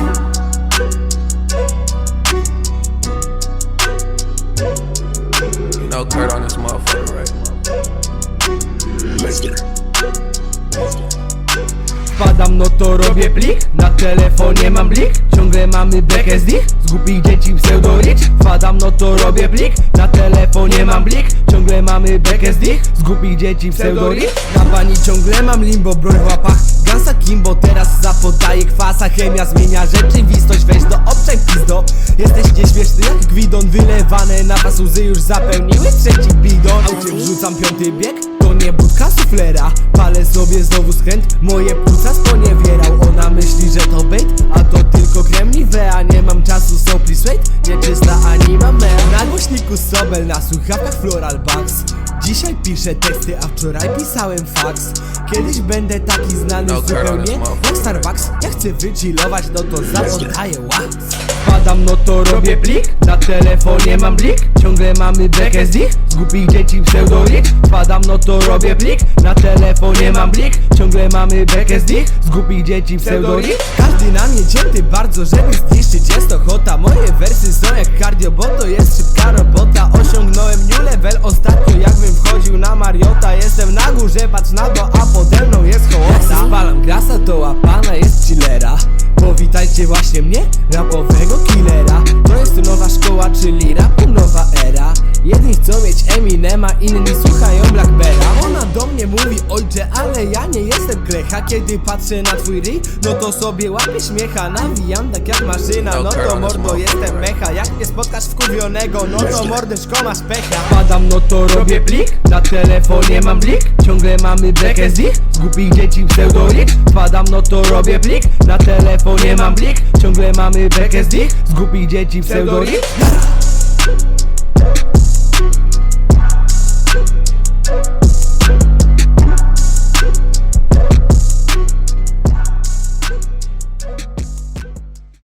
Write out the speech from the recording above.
You know Kurt on this motherfucker, right? Wpadam, no to robię plik. Na telefonie mam blik. Ciągle mamy bekę z nich Z głupich dzieci pseudorich Wpadam, no to robię plik. Na telefonie mam blik. Ciągle mamy bekę z nich Z głupich dzieci pseudorich Na pani ciągle mam limbo Broń w łapach. Gansa Kimbo Teraz zapodaję Chemia zmienia rzeczywistość. Weź do obczaj pizdo. Jesteś nieśmieszny jak gwidon. Wylewane na was łzy już zapełniły trzeci bidon. Aucie wrzucam piąty bieg To nie budka suflera. Palę sobie znowu skręt Moje płuca sponiewierał. Ona myśli, że to bait A to tylko krem Nivea Nie mam czasu, so please wait Nieczysta anima mea Na głośniku Sobel Na słuchawkach Floral Bugs Dzisiaj piszę teksty, a wczoraj pisałem fax Kiedyś będę taki znany No, zupełnie Jak Starbucks chcę wychillować, no to zapodaję wax Wpadam, no to robię plik. Na telefonie mam blik. Ciągle mamy bekę z nich. Z głupich dzieci pseudorich Wpadam, no to robię plik. Na telefonie mam blik. Ciągle mamy bekę z nich. Z głupich dzieci pseudorich Każdy na mnie cięty bardzo, żeby zniszczyć. Jest to chota. Moje wersy są jak cardio, bo to jest szybka robota. Osiągnąłem new level. Ostatnio Jakbym wchodził na Mariota Jestem na górze, patrz na to, a pode mną jest hołota. Spalam grasa, to łapana jest chillera Właśnie mnie, rapowego killera. To jest nowa szkoła, czyli rapu nowa era. Jedni chcą mieć Eminema, inni słuchają Blackbera do mnie mówi ojcze, ale ja nie jestem klecha Kiedy patrzę na twój ryj, no to sobie łapię śmiecha. Nawijam tak jak maszyna, no to mordo jestem mecha. Jak nie spotkasz wkurwionego, no to mordeczko masz pecha. Padam, no to robię plik, na telefonie mam blik. Ciągle mamy bekę z nich, z głupich dzieci pseudorich Padam, no to robię plik, na telefonie mam blik. Ciągle mamy bekę z nich, z głupich dzieci pseudorich